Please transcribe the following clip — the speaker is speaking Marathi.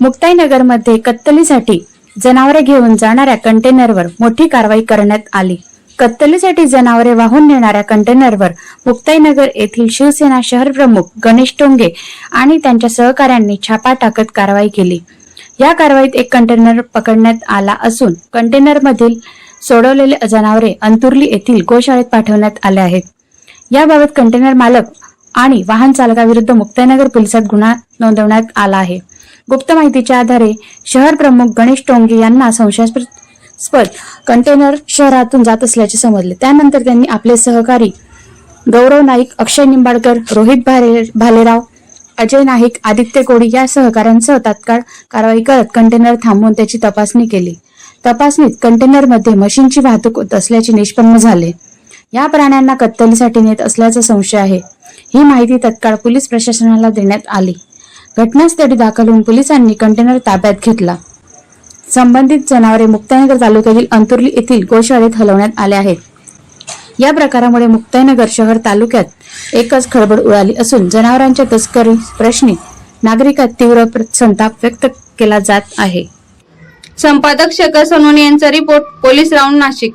मुक्ताईनगरमध्ये कत्तलीसाठी जनावरे घेऊन जाणाऱ्या कंटेनरवर मोठी कारवाई करण्यात आली. कत्तलीसाठी जनावरे वाहून नेणाऱ्या कंटेनरवर मुक्ताईनगर येथील शिवसेना शहर प्रमुख गणेश टोंगे आणि त्यांच्या सहकाऱ्यांनी छापा टाकत कारवाई केली. या कारवाईत एक कंटेनर पकडण्यात आला असून कंटेनरमधील सोडवलेले जनावरे अंतुर्ली येथील गोशाळेत पाठवण्यात आले आहेत. याबाबत कंटेनर मालक आणि वाहन चालकाविरुद्ध मुक्ताईनगर पोलिसात गुन्हा नोंदवण्यात आला आहे. गुप्त माहितीच्या आधारे शहर प्रमुख गणेश टोंगे यांना संशयास्पद कंटेनर शहरातून जात असल्याचे समजले. त्यानंतर त्यांनी आपले सहकारी गौरव नाईक अक्षय निंबाडकर रोहित भाले भालेराव अजय नाईक आदित्य कोडी या सहकाऱ्यांसह तात्काळ कारवाई करत कंटेनर थांबवून त्याची तपासणी केली. तपासणीत कंटेनरमध्ये मशीनची वाहतूक होत असल्याचे निष्पन्न झाले. या प्राण्यांना कत्तलीसाठी नेत असल्याचा संशय आहे. ही माहिती तत्काळ पोलीस प्रशासनाला देण्यात आली. घटनास्थळी दाखल होऊन पोलिसांनी कंटेनर ताब्यात घेतला. संबंधित जनावरे मुक्ताईनगर तालुक्यातील अंतुर्ली येथील गोशाळेत हलवण्यात आले आहेत. या प्रकारामुळे मुक्ताईनगर शहर तालुक्यात एकच खळबळ उडाली असून जनावरांच्या तस्करी प्रश्नी नागरिकात तीव्र संताप व्यक्त केला जात आहे. संपादक शेखर सोनोने यांचा रिपोर्ट पोलीस राऊंड नाशिक.